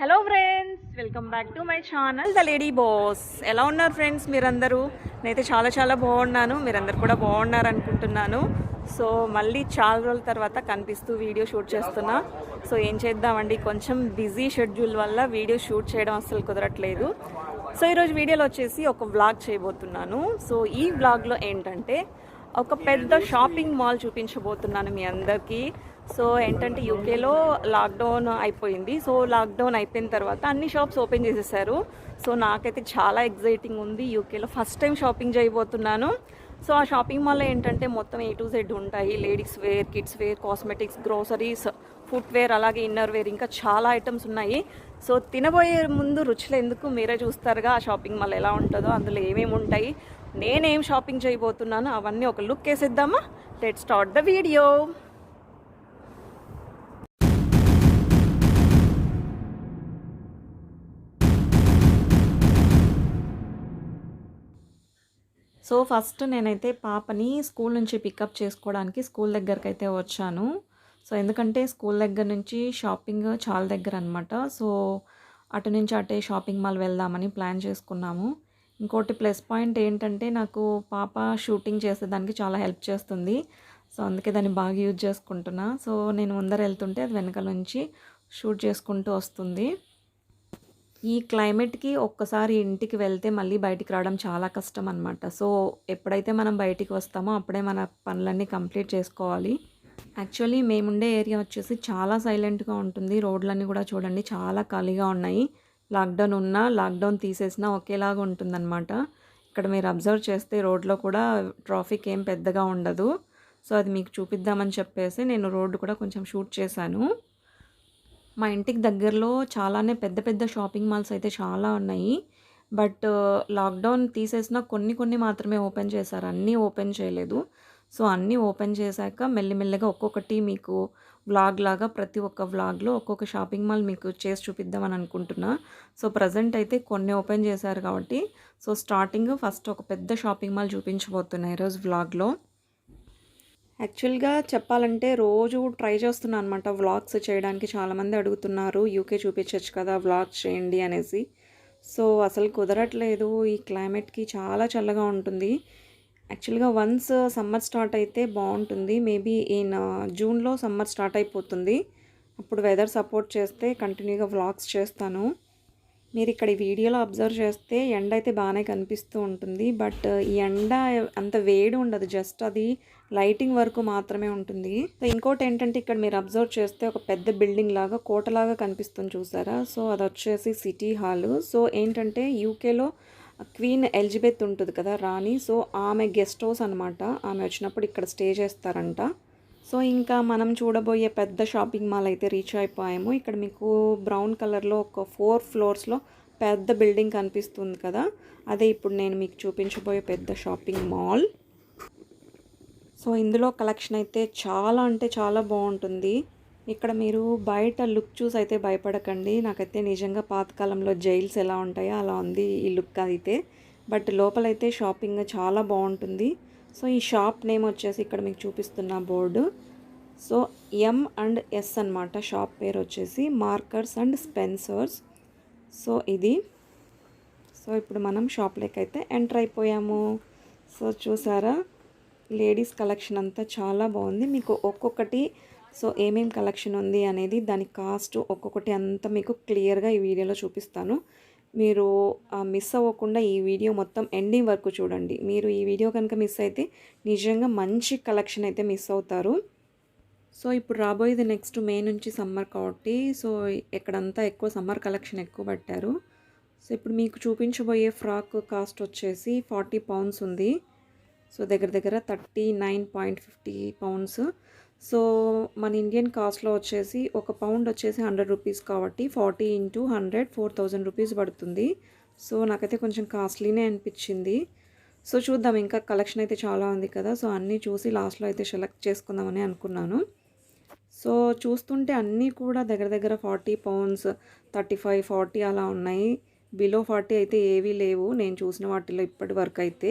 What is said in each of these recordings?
Hello friends welcome back to my channel the lady boss ఎలా ఉన్నారు friends మీరందరూ? నేనైతే చాలా చాలా బాగున్నాను. మీరందరూ కూడా బాగున్నారు అనుకుంటున్నాను. సో మళ్ళీ చాలా రోజుల తర్వాత కనిపిస్తూ వీడియో షూట్ చేస్తున్నా. సో ఏం చేద్దామండి? కొంచెం బిజీ షెడ్యూల్ వల్ల వీడియో షూట్ చేయడం అస్సలు కుదరట్లేదు. సో ఈరోజు వీడియోలో వచ్చేసి ఒక వ్లాగ్ చేయబోతున్నాను. సో ఈ వ్లాగ్లో ఏంటంటే ఒక పెద్ద షాపింగ్ మాల్ చూపించబోతున్నాను మీ అందరికీ. సో ఏంటంటే యూకేలో లాక్డౌన్ అయిపోయింది. సో లాక్డౌన్ అయిపోయిన తర్వాత అన్ని షాప్స్ ఓపెన్ చేసేసారు. సో నాకైతే చాలా ఎగ్జైటింగ్ ఉంది యూకేలో. ఫస్ట్ టైం షాపింగ్ చేయబోతున్నాను. సో ఆ షాపింగ్ మాల్లో ఏంటంటే మొత్తం ఏ టు జెడ్ ఉంటాయి. Ladies wear kids wear cosmetics groceries footwear అలాగే ఇన్నర్ వేర్ ఇంకా చాలా ఐటమ్స్ ఉన్నాయి. సో తినబోయే ముందు రుచులు ఎందుకు మీరే చూస్తారుగా? ఆ షాపింగ్ మాల్ ఎలా ఉంటుందో? అందులో ఏమేమి ఉంటాయి? నేనేం షాపింగ్ చేయబోతున్నాను అవన్నీ ఒక look వేసేద్దామా? Let start the video so first నేనైతే పాపని స్కూల్ నుంచి పికప్ చేసుకోవడానికి స్కూల్ దగ్గరికి అయితే వచ్చాను. సో ఎందుకంటే స్కూల్ దగ్గర నుంచి షాపింగ్ చాలా దగ్గర అనమాట సో అటు నుంచి అటే షాపింగ్ మాల్ వెళ్దామని ప్లాన్ చేసుకున్నాము. ఇంకోటి ప్లస్ పాయింట్ ఏంటంటే నాకు పాప షూటింగ్ చేసేదానికి చాలా హెల్ప్ చేస్తుంది. సో అందుకే దాన్ని బాగా యూజ్ చేసుకుంటున్నా. సో నేను ముందర వెళ్తుంటే అది వెనకాల నుంచి షూట్ చేసుకుంటూ వస్తుంది. ఈ క్లైమేట్కి ఒక్కసారి ఇంటికి వెళ్తే మళ్ళీ బయటికి రావడం చాలా కష్టం అనమాట సో ఎప్పుడైతే మనం బయటికి వస్తామో అప్పుడే మన పనులన్నీ కంప్లీట్ చేసుకోవాలి. యాక్చువల్లీ మేముండే ఏరియా వచ్చేసి చాలా సైలెంట్గా ఉంటుంది. రోడ్లన్నీ కూడా చూడండి చాలా ఖాళీగా ఉన్నాయి. లాక్డౌన్ ఉన్నా లాక్డౌన్ తీసేసినా ఒకేలాగా ఉంటుందన్నమాట. ఇక్కడ మీరు అబ్జర్వ్ చేస్తే రోడ్లో కూడా ట్రాఫిక్ ఏం పెద్దగా ఉండదు. సో అది మీకు చూపిద్దామని చెప్పేసి నేను రోడ్డు కూడా కొంచెం షూట్ చేశాను. మా ఇంటికి దగ్గరలో చాలానే పెద్ద పెద్ద షాపింగ్ మాల్స్ అయితే చాలా ఉన్నాయి. బట్ లాక్డౌన్ తీసేసిన కొన్ని కొన్ని మాత్రమే ఓపెన్ చేశారు. అన్నీ ఓపెన్ చేయలేదు. సో అన్నీ ఓపెన్ చేశాక మెల్లిమెల్లిగా ఒక్కొక్కటి మీకు వ్లాగ్ లాగా ప్రతి ఒక్క వ్లాగ్లో ఒక్కొక్క షాపింగ్ మాల్ మీకు చేసి చూపిద్దామని అనుకుంటున్నా. సో ప్రజెంట్ అయితే కొన్ని ఓపెన్ చేశారు కాబట్టి సో స్టార్టింగ్ ఫస్ట్ ఒక పెద్ద షాపింగ్ మాల్ చూపించబోతున్నాయి ఈరోజు వ్లాగ్లో. యాక్చువల్గా చెప్పాలంటే రోజు ట్రై చేస్తున్నాను అనమాట వ్లాగ్స్ చేయడానికి. చాలామంది అడుగుతున్నారు యూకే చూపించవచ్చు కదా వ్లాగ్స్ చేయండి అనేసి. సో అసలు కుదరట్లేదు. ఈ క్లైమేట్కి చాలా చల్లగా ఉంటుంది. యాక్చువల్గా వన్స్ సమ్మర్ స్టార్ట్ అయితే బాగుంటుంది. మేబీ ఇన్ జూన్లో సమ్మర్ స్టార్ట్ అయిపోతుంది. అప్పుడు వెదర్ సపోర్ట్ చేస్తే కంటిన్యూగా వ్లాగ్స్ చేస్తాను. మీరు ఇక్కడ ఈ వీడియోలో అబ్జర్వ్ చేస్తే ఎండ అయితే బాగానే కనిపిస్తూ ఉంటుంది. బట్ ఈ ఎండ అంత వేడి ఉండదు. జస్ట్ అది లైటింగ్ వరకు మాత్రమే ఉంటుంది. సో ఇంకోటి ఏంటంటే ఇక్కడ మీరు అబ్జర్వ్ చేస్తే ఒక పెద్ద బిల్డింగ్ లాగా కోటలాగా కనిపిస్తుంది చూసారా? సో అది వచ్చేసి సిటీ హాల్. సో ఏంటంటే యూకేలో క్వీన్ ఎలిజబెత్ ఉంటుంది కదా రాణి. సో ఆమె గెస్ట్ హౌస్ అనమాట ఆమె వచ్చినప్పుడు ఇక్కడ స్టే చేస్తారంట. సో ఇంకా మనం చూడబోయే పెద్ద షాపింగ్ మాల్ అయితే రీచ్ అయిపోయాము. ఇక్కడ మీకు బ్రౌన్ కలర్లో ఒక ఫోర్ ఫ్లోర్స్లో పెద్ద బిల్డింగ్ కనిపిస్తుంది కదా. అదే ఇప్పుడు నేను మీకు చూపించబోయే పెద్ద షాపింగ్ మాల్. సో ఇందులో కలెక్షన్ అయితే చాలా అంటే చాలా బాగుంటుంది. ఇక్కడ మీరు బయట లుక్ చూసి అయితే భయపడకండి. నాకైతే నిజంగా పాతకాలంలో జైల్స్ ఎలా ఉంటాయో అలా ఉంది ఈ లుక్ అయితే. బట్ లోపలైతే షాపింగ్ చాలా బాగుంటుంది. సో ఈ షాప్ నేమ్ వచ్చేసి ఇక్కడ మీకు చూపిస్తున్న board. So M and S అనమాట షాప్ పేరు వచ్చేసి మార్కర్స్ అండ్ స్పెన్సర్స్. సో ఇది. సో ఇప్పుడు మనం షాప్లోకి అయితే ఎంటర్ అయిపోయాము. సో చూసారా? లేడీస్ కలెక్షన్ అంతా చాలా బాగుంది. మీకు ఒక్కొక్కటి సో ఏమేం కలెక్షన్ ఉంది అనేది దాని కాస్ట్ ఒక్కొక్కటి అంతా మీకు క్లియర్గా ఈ వీడియోలో చూపిస్తాను. మీరు మిస్ అవ్వకుండా ఈ వీడియో మొత్తం ఎండింగ్ వరకు చూడండి. మీరు ఈ వీడియో కనుక మిస్ అయితే నిజంగా మంచి కలెక్షన్ అయితే మిస్ అవుతారు. సో ఇప్పుడు రాబోయేది నెక్స్ట్ మే నుంచి సమ్మర్ కాబట్టి సో ఇక్కడంతా ఎక్కువ సమ్మర్ కలెక్షన్ ఎక్కువ పట్టారు. సో ఇప్పుడు మీకు చూపించబోయే ఫ్రాక్ కాస్ట్ వచ్చేసి ఫార్టీ పౌండ్స్ ఉంది. సో దగ్గర దగ్గర thirty nine point fifty pounds so మన ఇండియన్ కాస్ట్లో వచ్చేసి ఒక పౌండ్ వచ్చేసి హండ్రెడ్ రూపీస్ కాబట్టి forty into hundred four thousand rupees పడుతుంది. సో నాకైతే కొంచెం కాస్ట్లీనే అనిపించింది. సో చూద్దాం. ఇంకా కలెక్షన్ అయితే చాలా ఉంది కదా. సో అన్నీ చూసి లాస్ట్లో అయితే సెలెక్ట్ చేసుకుందామని అనుకున్నాను. సో చూస్తుంటే అన్నీ కూడా దగ్గర దగ్గర forty pounds thirty five forty అలా ఉన్నాయి. బిలో ఫార్టీ అయితే ఏవీ లేవు. నేను చూసిన వాటిలో ఇప్పటి వరకు అయితే.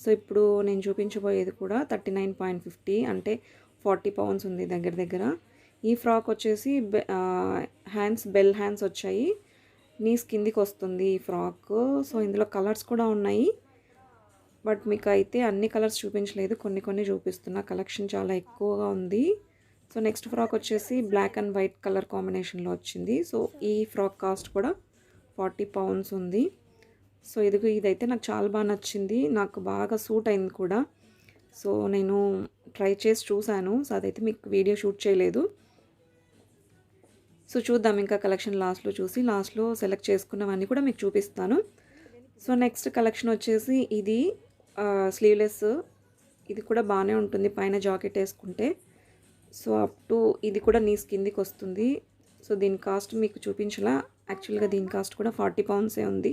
సో ఇప్పుడు నేను చూపించబోయేది కూడా థర్టీ నైన్ పాయింట్ ఫిఫ్టీ అంటే ఫార్టీ పౌండ్స్ ఉంది దగ్గర దగ్గర. ఈ ఫ్రాక్ వచ్చేసి హ్యాండ్స్ బెల్ హ్యాండ్స్ వచ్చాయి. నీస్ కిందికి వస్తుంది ఈ ఫ్రాక్. సో ఇందులో కలర్స్ కూడా ఉన్నాయి. బట్ మీకు అయితే అన్ని కలర్స్ చూపించలేదు. కొన్ని కొన్ని చూపిస్తున్నా. కలెక్షన్ చాలా ఎక్కువగా ఉంది. సో నెక్స్ట్ ఫ్రాక్ వచ్చేసి బ్లాక్ అండ్ వైట్ కలర్ కాంబినేషన్లో వచ్చింది. సో ఈ ఫ్రాక్ కాస్ట్ కూడా ఫార్టీ పౌండ్స్ ఉంది. సో ఇదిగో ఇదైతే నాకు చాలా బాగా నచ్చింది. నాకు బాగా సూట్ అయింది కూడా. సో నేను ట్రై చేసి చూశాను. సో అదైతే మీకు వీడియో షూట్ చేయలేదు. సో చూద్దాం ఇంకా కలెక్షన్ లాస్ట్లో చూసి లాస్ట్లో సెలెక్ట్ చేసుకున్నవన్నీ కూడా మీకు చూపిస్తాను. సో నెక్స్ట్ కలెక్షన్ వచ్చేసి ఇది స్లీవ్లెస్ ఇది కూడా బాగానే ఉంటుంది పైన జాకెట్ వేసుకుంటే. సో అప్ టు ఇది కూడా నీ కిందికి వస్తుంది. సో దీని కాస్ట్ మీకు చూపించలా. యాక్చువల్గా దీని కాస్ట్ కూడా ఫార్టీ పౌండ్సే ఉంది.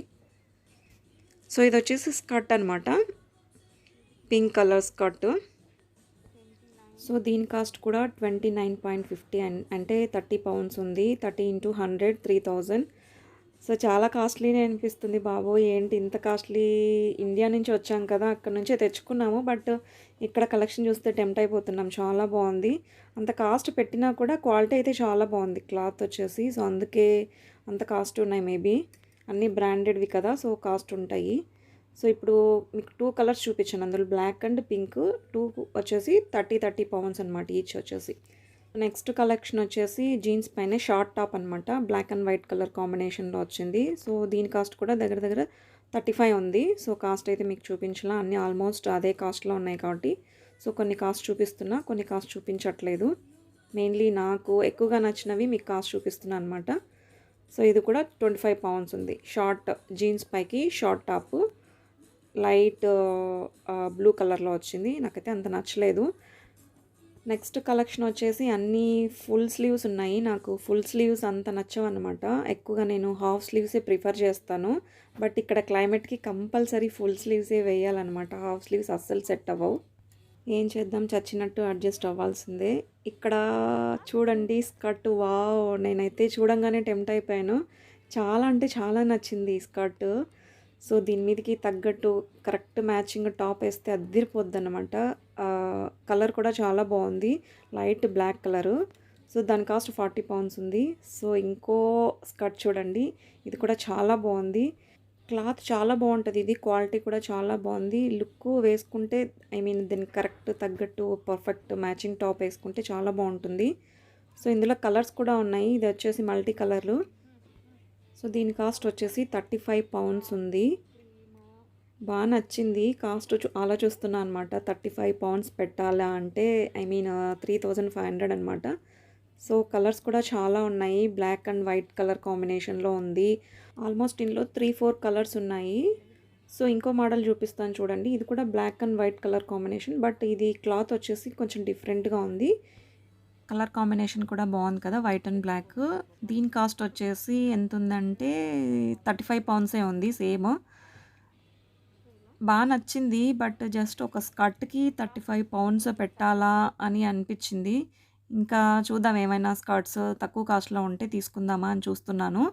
సో ఇది వచ్చేసి స్కర్ట్ అనమాట పింక్ కలర్ స్కర్ట్. సో దీని కాస్ట్ కూడా ట్వంటీ నైన్ పాయింట్ ఫిఫ్టీ అంటే థర్టీ పౌండ్స్ ఉంది. Thirty into hundred three thousand. So చాలా కాస్ట్లీనే అనిపిస్తుంది బాబోయ్ ఏంటి ఇంత కాస్ట్లీ ఇండియా నుంచి వచ్చాం కదా అక్కడ నుంచే తెచ్చుకున్నాము. బట్ ఇక్కడ కలెక్షన్ చూస్తే టెంప్ట్ అయిపోతున్నాం. చాలా బాగుంది. అంత కాస్ట్ పెట్టినా కూడా క్వాలిటీ అయితే చాలా బాగుంది క్లాత్ వచ్చేసి. సో అందుకే అంత కాస్ట్ ఉన్నాయి మేబీ. అన్నీ బ్రాండెడ్వి కదా సో కాస్ట్ ఉంటాయి. సో ఇప్పుడు మీకు టూ కలర్స్ చూపించాను. అందులో బ్లాక్ అండ్ పింక్ టూ వచ్చేసి థర్టీ థర్టీ పౌండ్స్ అనమాట ఈచ్ వచ్చేసి. నెక్స్ట్ కలెక్షన్ వచ్చేసి జీన్స్ పైన షార్ట్ టాప్ అనమాట బ్లాక్ అండ్ వైట్ కలర్ కాంబినేషన్లో వచ్చింది. సో దీని కాస్ట్ కూడా దగ్గర దగ్గర థర్టీ ఫైవ్ ఉంది. సో కాస్ట్ అయితే మీకు చూపించలా. అన్నీ ఆల్మోస్ట్ అదే కాస్ట్లో ఉన్నాయి కాబట్టి. సో కొన్ని కాస్ట్ చూపిస్తున్నా కొన్ని కాస్ట్ చూపించట్లేదు. మెయిన్లీ నాకు ఎక్కువగా నచ్చినవి మీకు కాస్ట్ చూపిస్తున్నాను అనమాట సో ఇది కూడా ట్వంటీ ఫైవ్ పౌండ్స్ ఉంది. షార్ట్ జీన్స్ పైకి షార్ట్ టాప్ లైట్ బ్లూ కలర్లో వచ్చింది. నాకైతే అంత నచ్చలేదు. నెక్స్ట్ కలెక్షన్ వచ్చేసి అన్నీ ఫుల్ స్లీవ్స్ ఉన్నాయి. నాకు ఫుల్ స్లీవ్స్ అంత నచ్చవన్నమాట. ఎక్కువగా నేను హాఫ్ స్లీవ్సే ప్రిఫర్ చేస్తాను. బట్ ఇక్కడ క్లైమేట్కి కంపల్సరీ ఫుల్ స్లీవ్సే వేయాలన్నమాట. హాఫ్ స్లీవ్స్ అస్సలు సెట్ అవ్వవు. ఏం చేద్దాం? చచ్చినట్టు అడ్జస్ట్ అవ్వాల్సిందే. ఇక్కడ చూడండి స్కర్ట్. వావ్! నేనైతే చూడంగానే టెంప్ట్ అయిపోయాను. చాలా అంటే చాలా నచ్చింది ఈ స్కర్ట్. సో దీని మీదకి తగ్గట్టు కరెక్ట్ మ్యాచింగ్ టాప్ వేస్తే అద్దిరిపోద్ది అనమాట కలర్ కూడా చాలా బాగుంది. Light black colour. సో దాని కాస్ట్ ఫార్టీ పౌండ్స్ ఉంది. సో ఇంకో స్కర్ట్ చూడండి. ఇది కూడా చాలా బాగుంది. క్లాత్ చాలా బాగుంటుంది. ఇది క్వాలిటీ కూడా చాలా బాగుంది. లుక్ వేసుకుంటే ఐ మీన్ దీనికి కరెక్ట్ తగ్గట్టు పర్ఫెక్ట్ మ్యాచింగ్ టాప్ వేసుకుంటే చాలా బాగుంటుంది. సో ఇందులో కలర్స్ కూడా ఉన్నాయి. ఇది వచ్చేసి మల్టీ కలర్లు. సో దీని కాస్ట్ వచ్చేసి థర్టీ ఫైవ్ పౌండ్స్ ఉంది. బాగా నచ్చింది. కాస్ట్ అలా చూస్తున్నా అనమాట థర్టీ ఫైవ్ పౌండ్స్ పెట్టాలా అంటే I mean three thousand five hundred అనమాట సో కలర్స్ కూడా చాలా ఉన్నాయి. బ్లాక్ అండ్ వైట్ కలర్ కాంబినేషన్లో ఉంది. ఆల్మోస్ట్ ఇందులో త్రీ ఫోర్ కలర్స్ ఉన్నాయి. సో ఇంకో మోడల్ చూపిస్తాను చూడండి. ఇది కూడా black and white colour combination but ఇది క్లాత్ వచ్చేసి కొంచెం డిఫరెంట్గా ఉంది. కలర్ కాంబినేషన్ కూడా బాగుంది కదా వైట్ అండ్ బ్లాక్. దీని కాస్ట్ వచ్చేసి ఎంత ఉందంటే థర్టీ ఫైవ్ పౌండ్సే ఉంది సేమ్. బాగా నచ్చింది బట్ జస్ట్ ఒక స్కర్ట్కి థర్టీ ఫైవ్ పౌండ్స్ పెట్టాలా అని అనిపించింది. ఇంకా చూద్దాం ఏమైనా స్కర్ట్స్ తక్కువ కాస్ట్లో ఉంటే తీసుకుందామా అని చూస్తున్నాను.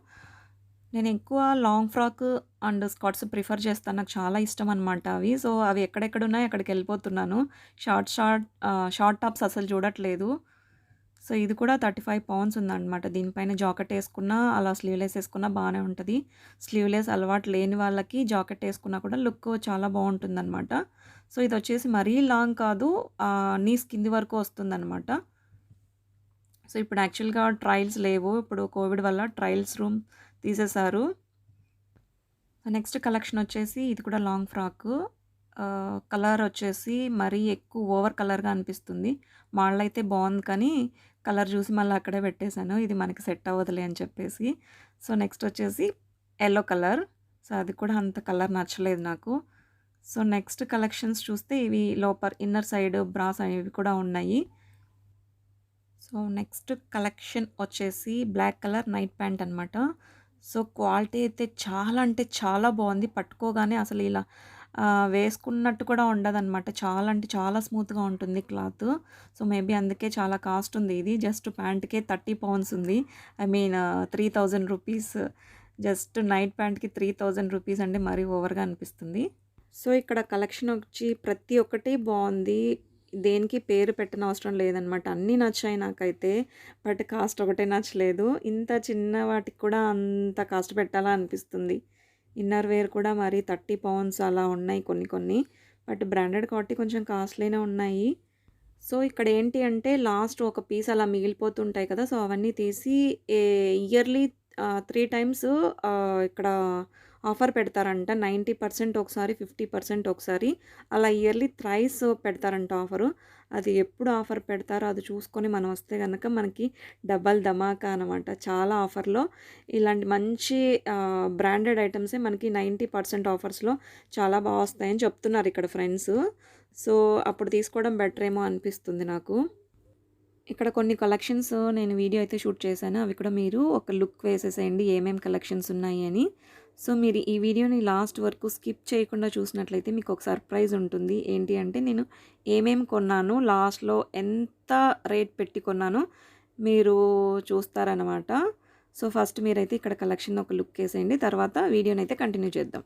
నేను ఎక్కువ long frock and skirts prefer చేస్తాను నాకు చాలా ఇష్టం అనమాట అవి. సో అవి ఎక్కడెక్కడున్నాయో అక్కడికి వెళ్ళిపోతున్నాను. షార్ట్ షార్ట్ షార్ట్ టాప్స్ అసలు చూడట్లేదు. సో ఇది కూడా థర్టీ ఫైవ్ పౌండ్స్ ఉందన్నమాట. దీనిపైన జాకెట్ వేసుకున్నా అలా స్లీవ్లెస్ వేసుకున్నా బాగానే ఉంటుంది. స్లీవ్లెస్ అలవాటు లేని వాళ్ళకి జాకెట్ వేసుకున్నా కూడా లుక్ చాలా బాగుంటుందన్నమాట. సో ఇది వచ్చేసి మరీ లాంగ్ కాదు నీస్ కింది వరకు వస్తుందన్నమాట. సో ఇప్పుడు యాక్చువల్గా ట్రయల్స్ లేవు. ఇప్పుడు కోవిడ్ వల్ల ట్రయల్స్ రూమ్ తీసేశారు. నెక్స్ట్ కలెక్షన్ వచ్చేసి ఇది కూడా లాంగ్ ఫ్రాక్. కలర్ వచ్చేసి మరీ ఎక్కువ ఓవర్ కలర్గా అనిపిస్తుంది. మాళ్ళైతే బాగుంది కానీ కలర్ చూసి మళ్ళీ అక్కడే పెట్టేశాను. ఇది మనకి సెట్ అవ్వదులే అని చెప్పేసి. సో నెక్స్ట్ వచ్చేసి ఎల్లో కలర్. సో అది కూడా అంత కలర్ నచ్చలేదు నాకు. సో నెక్స్ట్ కలెక్షన్స్ చూస్తే ఇవి లోపర్ ఇన్నర్ సైడ్ బ్రాస్ అనేవి కూడా ఉన్నాయి. సో నెక్స్ట్ కలెక్షన్ వచ్చేసి బ్లాక్ కలర్ నైట్ ప్యాంట్ అనమాట సో క్వాలిటీ అయితే చాలా అంటే చాలా బాగుంది. పట్టుకోగానే అసలు ఇలా వేసుకున్నట్టు కూడా ఉండదనమాట చాలా అంటే చాలా స్మూత్గా ఉంటుంది క్లాత్ సో మేబీ అందుకే చాలా కాస్ట్ ఉంది ఇది జస్ట్ ప్యాంట్కే థర్టీ పౌండ్స్ ఉంది I mean three thousand rupees just night ప్యాంట్కి three thousand rupees అంటే మరీ ఓవర్గా అనిపిస్తుంది సో ఇక్కడ కలెక్షన్ వచ్చి ప్రతి ఒక్కటి బాగుంది దేనికి పేరు పెట్టనవసరం లేదనమాట. అన్నీ నచ్చాయి నాకైతే. బట్ కాస్ట్ ఒకటే నచ్చలేదు. ఇంత చిన్న వాటికి కూడా అంత కాస్ట్ పెట్టాలా అనిపిస్తుంది. ఇన్నర్ వేర్ కూడా మరి 30 పౌండ్స్ అలా ఉన్నాయి కొన్ని కొన్ని. బట్ బ్రాండెడ్ కాబట్టి కొంచెం కాస్ట్‌లీనే ఉన్నాయి. సో, ఇక్కడ ఏంటి అంటే లాస్ట్ ఒక పీస్ అలా మిగిలిపోతుంటాయి కదా! సో, అవన్నీ తీసి ఏ ఇయర్‌లీ త్రీ టైమ్స్ ఇక్కడ ఆఫర్ పెడతారంట. 90% ఒకసారి, 50% ఒకసారి. అలా ఇయర్‌లీ థ్రైస్ పెడతారంట ఆఫరు. అది ఎప్పుడు ఆఫర్ పెడతారో అది చూసుకొని మనం వస్తే కనుక మనకి డబల్ ధమాకా అనమాట. చాలా ఆఫర్‌లో ఇలాంటి మంచి బ్రాండెడ్ ఐటమ్సే మనకి 90% ఆఫర్స్‌లో చాలా బాగా వస్తాయని చెప్తున్నారు ఇక్కడ ఫ్రెండ్స్. సో, అప్పుడు తీసుకోవడం బెటర్ ఏమో అనిపిస్తుంది నాకు. ఇక్కడ కొన్ని కలెక్షన్స్ నేను వీడియో అయితే షూట్ చేశాను. అవి కూడా మీరు ఒక లుక్ వేసేసేయండి ఏమేమి కలెక్షన్స్ ఉన్నాయి అని. సో, మీరు ఈ వీడియోని లాస్ట్ వరకు స్కిప్ చేయకుండా చూసినట్లయితే మీకు ఒక సర్ప్రైజ్ ఉంటుంది. ఏంటి అంటే నేను ఏమేం కొన్నాను, లాస్ట్‌లో ఎంత రేట్ పెట్టి కొన్నానో మీరు చూస్తారనమాట. సో, ఫస్ట్ మీరైతే ఇక్కడ కలెక్షన్ ఒక లుక్ వేసేయండి తర్వాత వీడియోని అయితే కంటిన్యూ చేద్దాం.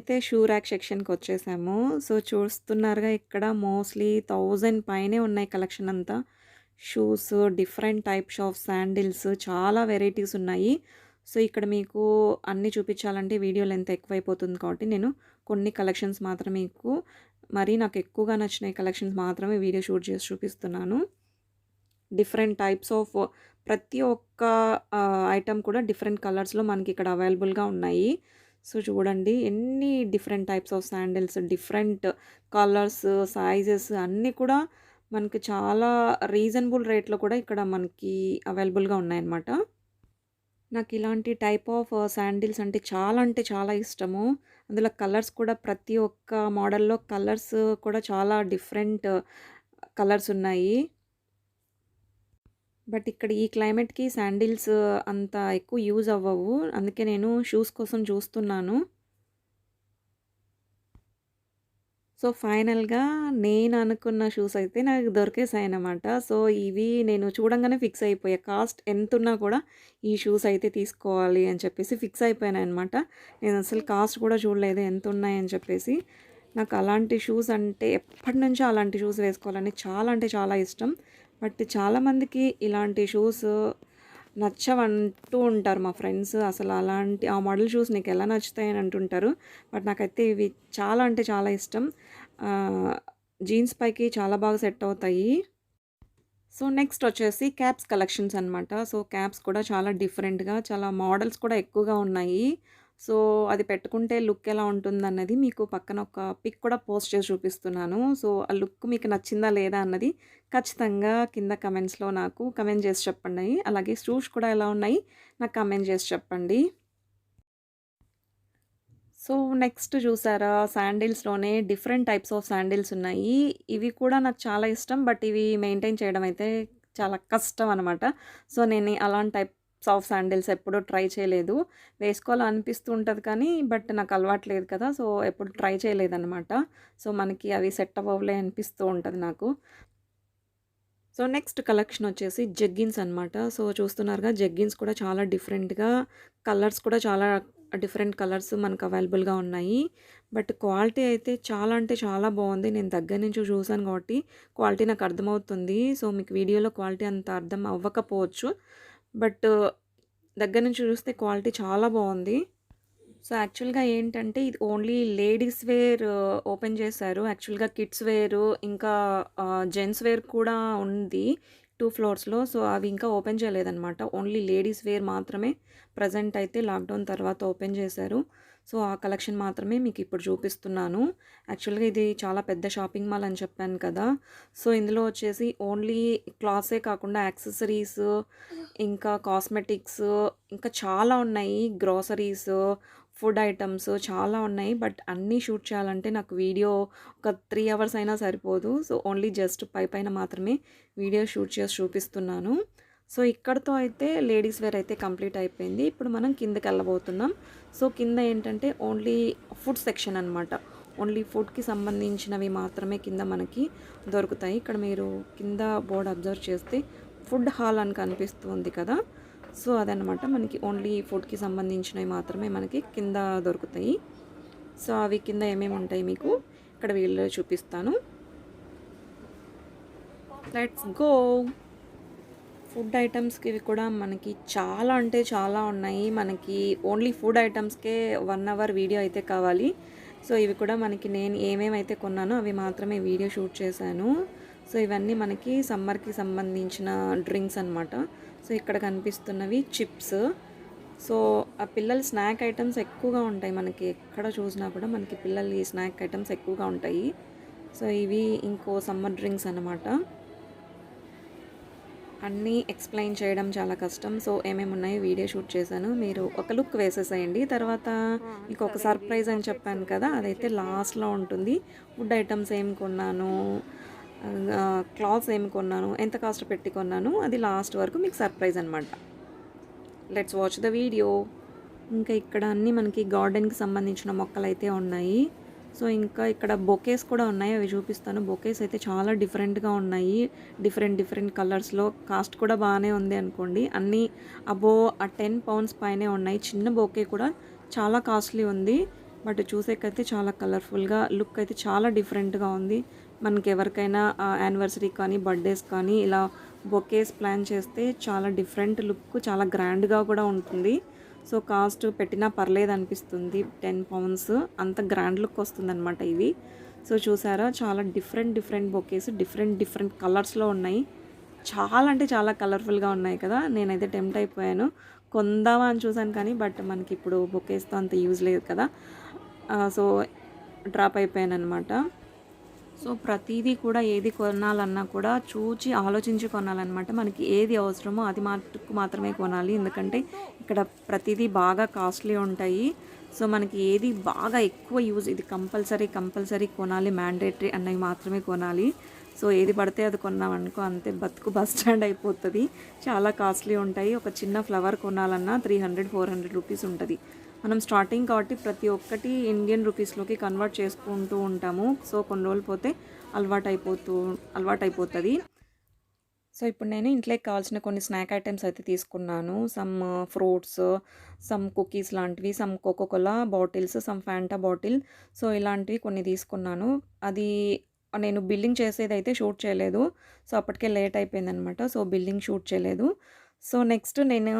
అయితే షూ ర్యాక్ సెక్షన్‌కొచ్చేసాము. సో, చూస్తున్నారుగా ఇక్కడ మోస్ట్‌లీ థౌజండ్ పైనే ఉన్నాయి కలెక్షన్ అంతా. Shoes, different types of sandals చాలా వెరైటీస్ ఉన్నాయి. సో, ఇక్కడ మీకు అన్నీ చూపించాలంటే వీడియో లెంత్ ఎక్కువైపోతుంది కాబట్టి నేను కొన్ని కలెక్షన్స్ మాత్రం మీకు మరీ నాకు ఎక్కువగా నచ్చిన కలెక్షన్స్ మాత్రమే వీడియో షూట్ చేసి చూపిస్తున్నాను. డిఫరెంట్ టైప్స్ ఆఫ్ ప్రతి ఒక్క ఐటమ్ కూడా డిఫరెంట్ కలర్స్‌లో మనకి ఇక్కడ అవైలబుల్‌గా ఉన్నాయి. సో, చూడండి ఎన్ని different types of sandals, different colours, sizes అన్నీ కూడా మనకి చాలా రీజనబుల్ రేట్‌లో కూడా ఇక్కడ మనకి అవైలబుల్‌గా ఉన్నాయన్నమాట. నాకు ఇలాంటి టైప్ ఆఫ్ శాండిల్స్ అంటే చాలా అంటే చాలా ఇష్టము. అందులో కలర్స్ కూడా ప్రతి ఒక్క మోడల్‌లో కలర్స్ కూడా చాలా డిఫరెంట్ కలర్స్ ఉన్నాయి. బట్ ఇక్కడ ఈ క్లైమేట్‌కి శాండిల్స్ అంత ఎక్కువ యూజ్ అవ్వవు. అందుకే నేను షూస్ కోసం చూస్తున్నాను. సో, ఫైనల్‌గా నేను అనుకున్న షూస్ అయితే నాకు దొరికేసాయి అన్నమాట సో, ఇవి నేను చూడంగానే ఫిక్స్ అయిపోయా. కాస్ట్ ఎంతున్నా కూడా ఈ షూస్ అయితే తీసుకోవాలి అని చెప్పేసి ఫిక్స్ అయిపోయాననమాట. నేను అసలు కాస్ట్ కూడా చూడలేదు ఎంత ఉన్నాయని చెప్పేసి. నాకు అలాంటి షూస్ అంటే ఎప్పటి నుంచో అలాంటి షూస్ వేసుకోవాలని చాలా అంటే చాలా ఇష్టం. బట్ చాలామందికి ఇలాంటి షూస్ నచ్చవంటూ ఉంటారు మా ఫ్రెండ్స్. అసలు అలాంటి ఆ మోడల్ షూస్ నీకు ఎలా నచ్చుతాయి అని అంటుంటారు. బట్ నాకైతే ఇవి చాలా అంటే చాలా ఇష్టం. జీన్స్ పైకి చాలా బాగా సెట్ అవుతాయి. సో నెక్స్ట్ వచ్చేసి క్యాప్స్ కలెక్షన్స్ అనమాట సో క్యాప్స్ కూడా చాలా డిఫరెంట్గా చాలా మోడల్స్ కూడా ఎక్కువగా ఉన్నాయి. సో అది పెట్టుకుంటే లుక్ ఎలా ఉంటుందన్నది మీకు పక్కన ఒక పిక్ కూడా పోస్ట్ చేసి చూపిస్తున్నాను. సో ఆ లుక్ మీకు నచ్చిందా లేదా అన్నది ఖచ్చితంగా కింద కమెంట్స్లో నాకు కమెంట్ చేసి చెప్పండి. అలాగే షూస్ కూడా ఎలా ఉన్నాయి నాకు కమెంట్ చేసి చెప్పండి. సో నెక్స్ట్ చూసారా శాండిల్స్లోనే డిఫరెంట్ టైప్స్ ఆఫ్ శాండిల్స్ ఉన్నాయి. ఇవి కూడా నాకు చాలా ఇష్టం బట్ ఇవి మెయింటైన్ చేయడం అయితే చాలా కష్టం అనమాట సో నేను అలాంటి టైప్ సాఫ్ట్ శాండిల్స్ ఎప్పుడూ ట్రై చేయలేదు. వేసుకోవాలనిపిస్తూ ఉంటుంది కానీ బట్ నాకు అలవాట్లేదు కదా సో ఎప్పుడు ట్రై చేయలేదన్నమాట. సో మనకి అవి సెట్ అవ్వలే అనిపిస్తూ ఉంటుంది నాకు. సో నెక్స్ట్ కలెక్షన్ వచ్చేసి జగ్గిన్స్ అనమాట సో చూస్తున్నారుగా జగ్గిన్స్ కూడా చాలా డిఫరెంట్గా కలర్స్ కూడా చాలా డిఫరెంట్ కలర్స్ మనకు అవైలబుల్గా ఉన్నాయి. బట్ క్వాలిటీ అయితే చాలా అంటే చాలా బాగుంది. నేను దగ్గర నుంచి చూసాను కాబట్టి క్వాలిటీ నాకు అర్థమవుతుంది. సో మీకు వీడియోలో క్వాలిటీ అంత అర్థం అవ్వకపోవచ్చు. బట్ దగ్గర నుంచి చూస్తే క్వాలిటీ చాలా బాగుంది. సో యాక్చువల్గా ఏంటంటే ఇది ఓన్లీ లేడీస్ వేర్ ఓపెన్ చేశారు. యాక్చువల్గా కిడ్స్ వేర్ ఇంకా జెంట్స్ వేర్ కూడా ఉంది టూ ఫ్లోర్స్లో. సో అవి ఇంకా ఓపెన్ చేయలేదన్నమాట. ఓన్లీ లేడీస్ వేర్ మాత్రమే ప్రజెంట్ అయితే లాక్డౌన్ తర్వాత ఓపెన్ చేశారు. సో ఆ కలెక్షన్ మాత్రమే మీకు ఇప్పుడు చూపిస్తున్నాను. యాక్చువల్గా ఇది చాలా పెద్ద షాపింగ్ మాల్ అని చెప్పాను కదా. సో ఇందులో వచ్చేసి ఓన్లీ క్లాత్సే కాకుండా యాక్సెసరీస్ ఇంకా కాస్మెటిక్స్ ఇంకా చాలా ఉన్నాయి. గ్రోసరీస్ ఫుడ్ ఐటమ్స్ చాలా ఉన్నాయి. బట్ అన్నీ షూట్ చేయాలంటే నాకు వీడియో ఒక త్రీ అవర్స్ అయినా సరిపోదు. సో ఓన్లీ జస్ట్ పై పైన మాత్రమే వీడియో షూట్ చేసి చూపిస్తున్నాను. సో ఇక్కడతో అయితే లేడీస్ వేర్ అయితే కంప్లీట్ అయిపోయింది. ఇప్పుడు మనం కిందకి వెళ్ళబోతున్నాం. సో కింద ఏంటంటే ఓన్లీ ఫుడ్ సెక్షన్ అనమాట ఓన్లీ ఫుడ్కి సంబంధించినవి మాత్రమే కింద మనకి దొరుకుతాయి. ఇక్కడ మీరు కింద బోర్డ్ అబ్జర్వ్ చేస్తే ఫుడ్ హాల్ అని కనిపిస్తుంది కదా. సో అదనమాట మనకి ఓన్లీ ఫుడ్కి సంబంధించినవి మాత్రమే మనకి కింద దొరుకుతాయి. సో అవి కింద ఏమేమి ఉంటాయి మీకు? ఇక్కడ వీళ్ళు చూపిస్తాను. Let's go! ఫుడ్ ఐటమ్స్కి ఇవి కూడా మనకి చాలా అంటే చాలా ఉన్నాయి. మనకి ఓన్లీ ఫుడ్ ఐటమ్స్కే వన్ అవర్ వీడియో అయితే కావాలి. సో ఇవి కూడా మనకి నేను ఏమేమైతే కొన్నానో అవి మాత్రమే వీడియో షూట్ చేశాను. సో ఇవన్నీ మనకి సమ్మర్కి సంబంధించిన డ్రింక్స్ అనమాట సో ఇక్కడ కనిపిస్తున్నవి చిప్స్. సో ఆ పిల్లల స్నాక్ ఐటమ్స్ ఎక్కువగా ఉంటాయి. మనకి ఎక్కడ చూసినా కూడా మనకి పిల్లల స్నాక్ ఐటమ్స్ ఎక్కువగా ఉంటాయి. సో ఇవి ఇంకో సమ్మర్ డ్రింక్స్ అనమాట అన్నీ ఎక్స్ప్లెయిన్ చేయడం చాలా కష్టం. సో ఏమేమి ఉన్నాయో వీడియో షూట్ చేశాను. మీరు ఒక లుక్ వేసేసేయండి. తర్వాత మీకు ఒక సర్ప్రైజ్ అని చెప్పాను కదా అదైతే లాస్ట్లో ఉంటుంది. ఫుడ్ ఐటమ్స్ ఏం కొన్నాను క్లాత్స్ ఏమి కొన్నాను ఎంత కాస్ట్ పెట్టి కొన్నాను అది లాస్ట్ వరకు మీకు సర్ప్రైజ్ అనమాట లెట్స్ వాచ్ ద వీడియో ఇంకా ఇక్కడ అన్నీ మనకి గార్డెన్కి సంబంధించిన మొక్కలు అయితే ఉన్నాయి. సో ఇంకా ఇక్కడ బొకేస్ కూడా ఉన్నాయి అవి చూపిస్తాను. బొకేస్ అయితే చాలా డిఫరెంట్గా ఉన్నాయి. డిఫరెంట్ డిఫరెంట్ కలర్స్లో కాస్ట్ కూడా బాగానే ఉంది అనుకోండి. అన్నీ అబో ఆ టెన్ పౌండ్స్ పైనే ఉన్నాయి. చిన్న బొకే కూడా చాలా కాస్ట్లీ ఉంది. బట్ చూసేకైతే చాలా కలర్ఫుల్గా లుక్ అయితే చాలా డిఫరెంట్గా ఉంది. మనకి ఎవరికైనా యానివర్సరీ కానీ బర్త్డేస్ కానీ ఇలా బొకేస్ ప్లాన్ చేస్తే చాలా డిఫరెంట్ లుక్ చాలా గ్రాండ్గా కూడా ఉంటుంది. సో కాస్ట్ పెట్టినా పర్లేదు అనిపిస్తుంది. టెన్ పౌండ్స్ అంత గ్రాండ్ లుక్ వస్తుంది అనమాట ఇవి. సో చూసారా చాలా different different bouquets different different కలర్స్లో ఉన్నాయి. చాలా అంటే చాలా కలర్ఫుల్గా ఉన్నాయి కదా. నేనైతే టెంప్ట్ అయిపోయాను. కొందామా అని చూసాను కానీ బట్ మనకి ఇప్పుడు బొకేస్తో అంత యూజ్ లేదు కదా. సో డ్రాప్ అయిపోయాను అనమాట సో ప్రతిదీ కూడా ఏది కొనాలన్నా కూడా చూచి ఆలోచించి కొనాలన్నమాట. మనకి ఏది అవసరమో అది మటుకు మాత్రమే కొనాలి. ఎందుకంటే ఇక్కడ ప్రతిదీ బాగా కాస్ట్లీ ఉంటాయి. సో మనకి ఏది బాగా ఎక్కువ యూజ్ ఇది కంపల్సరీ కంపల్సరీ కొనాలి. మ్యాండేటరీ అన్నవి మాత్రమే కొనాలి. సో ఏది పడితే అది కొన్నామనుకో అంతే బతుకు బస్ స్టాండ్ అయిపోతుంది. చాలా కాస్ట్లీ ఉంటాయి. ఒక చిన్న ఫ్లవర్ కొనాలన్నా three hundred four hundred rupees ఉంటుంది. మనం స్టార్టింగ్ కాబట్టి ప్రతి ఒక్కటి ఇండియన్ రూపీస్లోకి కన్వర్ట్ చేసుకుంటూ ఉంటాము. సో కొన్ని రోజులు పోతే అలవాటు అయిపోతూ అలవాటు అయిపోతుంది సో ఇప్పుడు నేను ఇంట్లోకి కావాల్సిన కొన్ని స్నాక్ ఐటమ్స్ అయితే తీసుకున్నాను. సమ్ ఫ్రూట్స్ సమ్ కుకీస్ లాంటివి some Coca Cola bottles some Fanta bottle so ఇలాంటివి కొన్ని తీసుకున్నాను. అది నేను బిల్లింగ్ చేసేది అయితే షూట్ చేయలేదు. సో అప్పటికే లేట్ అయిపోయింది అనమాట సో బిల్లింగ్ షూట్ చేయలేదు. సో నెక్స్ట్ నేను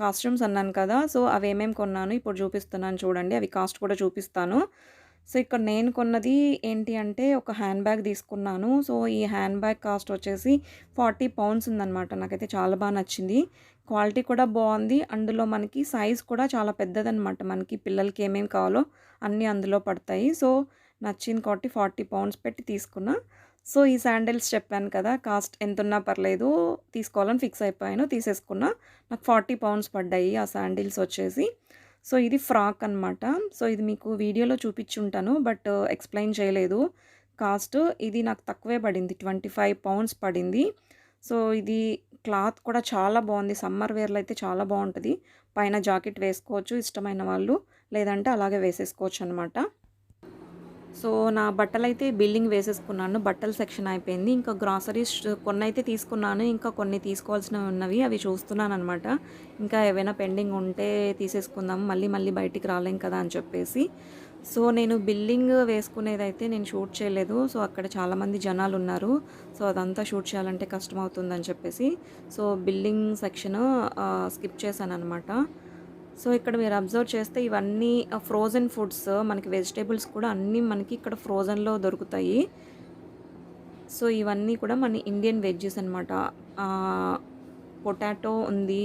కాస్ట్యూమ్స్ అన్నాను కదా! సో అవి ఏమేమి కొన్నాను ఇప్పుడు చూపిస్తున్నాను చూడండి. అవి కాస్ట్ కూడా చూపిస్తాను. సో ఇక్కడ నేను కొన్నది ఏంటి అంటే ఒక హ్యాండ్ బ్యాగ్ తీసుకున్నాను. సో ఈ హ్యాండ్ బ్యాగ్ కాస్ట్ వచ్చేసి 40 పౌండ్స్ ఉందనమాట. నాకైతే చాలా బాగా నచ్చింది. క్వాలిటీ కూడా బాగుంది అందులో మనకి సైజ్ కూడా చాలా పెద్దదనమాట. మనకి పిల్లలకి ఏమేమి కావాలో అన్నీ అందులో పడతాయి. సో నచ్చింది కాబట్టి 40 పౌండ్స్ పెట్టి తీసుకున్నా. సో ఈ శాండిల్స్ చెప్పాను కదా! కాస్ట్ ఎంతున్నా పర్లేదు తీసుకోవాలని ఫిక్స్ అయిపోయాను. తీసేసుకున్నా. నాకు 40 పౌండ్స్ పడ్డాయి ఆ శాండిల్స్ వచ్చేసి. సో ఇది ఫ్రాక్ అనమాట. సో ఇది మీకు వీడియోలో చూపిచ్చుంటాను. బట్ ఎక్స్‌ప్లెయిన్ చేయలేదు. కాస్ట్ ఇది నాకు తక్కువే పడింది. 25 పౌండ్స్ పడింది. సో ఇది క్లాత్ కూడా చాలా బాగుంది సమ్మర్ వేర్‌లో అయితే చాలా బాగుంటుంది పైన జాకెట్ వేసుకోవచ్చు ఇష్టమైన వాళ్ళు. లేదంటే అలాగే వేసేసుకోవచ్చు అనమాట సో నా బట్టలైతే బిల్లింగ్ వేసేసుకున్నాను. బట్టల సెక్షన్ అయిపోయింది. ఇంకా గ్రాసరీస్ అయితే తీసుకున్నాను. ఇంకా కొన్ని తీసుకోవాల్సినవి ఉన్నవి. అవి చూస్తున్నాను అనమాట ఇంకా ఏవైనా పెండింగ్ ఉంటే తీసేసుకుందాం. మళ్ళీ మళ్ళీ బయటికి రాలేం కదా! అని చెప్పేసి. సో నేను బిల్లింగ్ వేసుకునేదైతే నేను షూట్ చేయలేదు. సో అక్కడ చాలామంది జనాలు ఉన్నారు సో అదంతా షూట్ చేయాలంటే కష్టమవుతుందని చెప్పేసి. సో బిల్లింగ్ సెక్షన్ స్కిప్ చేశాను అనమాట సో ఇక్కడ మీరు అబ్జర్వ్ చేస్తే ఇవన్నీ ఫ్రోజన్ ఫ్రోజెన్ ఫుడ్స్ మనకి వెజిటేబుల్స్ కూడా అన్నీ మనకి ఇక్కడ ఫ్రోజన్‌లో దొరుకుతాయి. సో ఇవన్నీ కూడా మన ఇండియన్ వెజ్జెస్ అనమాట. పొటాటో ఉంది.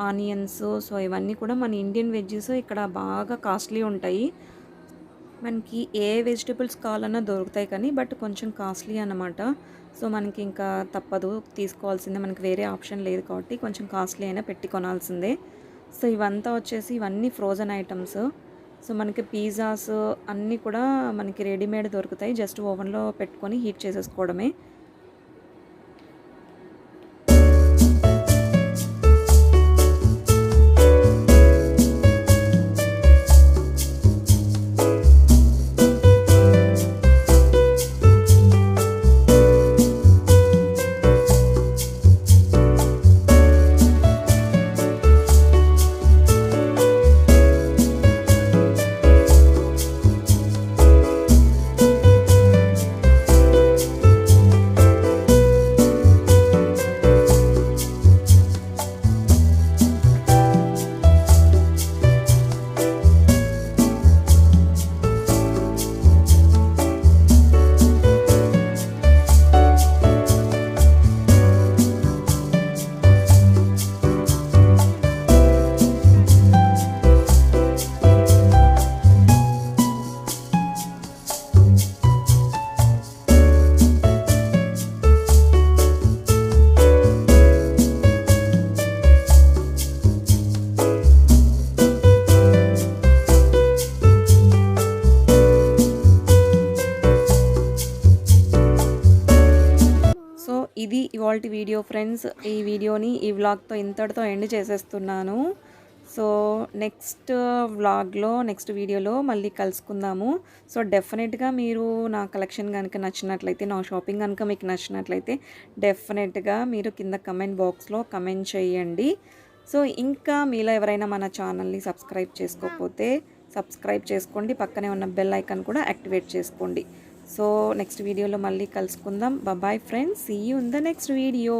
ఆనియన్స్ సో ఇవన్నీ కూడా మన ఇండియన్ వెజ్జెస్ ఇక్కడ బాగా కాస్ట్‌లీ ఉంటాయి. మనకి ఏ వెజిటేబుల్స్ కావాలన్నా దొరుకుతాయి కానీ బట్ కొంచెం కాస్ట్‌లీ అనమాట. సో మనకి ఇంకా తప్పదు తీసుకోవాల్సిందే. మనకి వేరే ఆప్షన్ లేదు కాబట్టి కొంచెం కాస్ట్‌లీ అయినా పెట్టి కొనాల్సిందే. సో ఇవంతా వచ్చేసి ఇవన్నీ ఫ్రోజన్ ఐటమ్స్ సో మనకి పిజ్జాస్ అన్నీ కూడా మనకి రెడీమేడ్ దొరుకుతాయి. జస్ట్ ఓవెన్‌లో పెట్టుకొని హీట్ చేసేసుకోవడమే. ఇది వీడియో ఫ్రెండ్స్. ఈ వీడియోని ఈ వ్లాగ్‌తో ఇంతటితో ఎండ్ చేసేస్తున్నాను. సో నెక్స్ట్ వ్లాగ్‌లో నెక్స్ట్ వీడియోలో మళ్ళీ కలుసుకుందాము. సో డెఫినెట్‌గా మీరు నా కలెక్షన్ కనుక నచ్చినట్లయితే నా షాపింగ్ కనుక మీకు నచ్చినట్లయితే డెఫినెట్‌గా మీరు కింద కమెంట్ బాక్స్‌లో కమెంట్ చేయండి. సో ఇంకా మీలో ఎవరైనా మన ఛానల్‌ని సబ్స్క్రైబ్ చేసుకోకపోతే సబ్స్క్రైబ్ చేసుకోండి. పక్కనే ఉన్న బెల్ ఐకాన్ కూడా యాక్టివేట్ చేసుకోండి. సో నెక్స్ట్ వీడియోలో మళ్ళీ కలుసుకుందాం. Bye friends. See you in the next video.